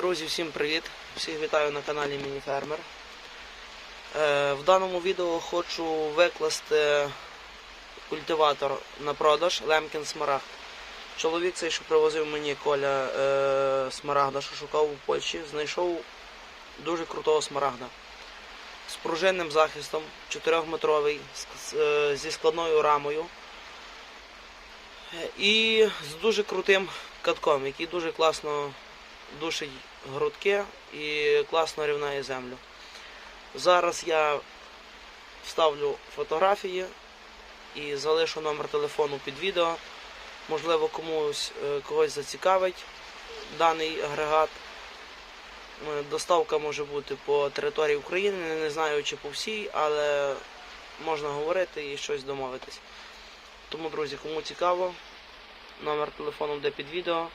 Друзі, всім привіт! Всіх вітаю на каналі Мініфермер. Е, В даному відео хочу викласти культиватор на продаж Лемкін Смарагд. Чоловік цей, що привозив мені коля е, смарагда, що шукав у Польщі, знайшов дуже крутого смарагда. З пружинним захистом, 4-метровий, е, зі складною рамою. І з дуже крутим катком, який дуже класно душить грудки і класно рівняє землю. Зараз я вставлю фотографії і залишу номер телефону під відео. Можливо, комусь е, когось зацікавить даний агрегат. Е, Доставка може бути по території України, не знаю чи по всій, але можна говорити і щось домовитись. Тому, друзі, кому цікаво, номер телефону буде під відео.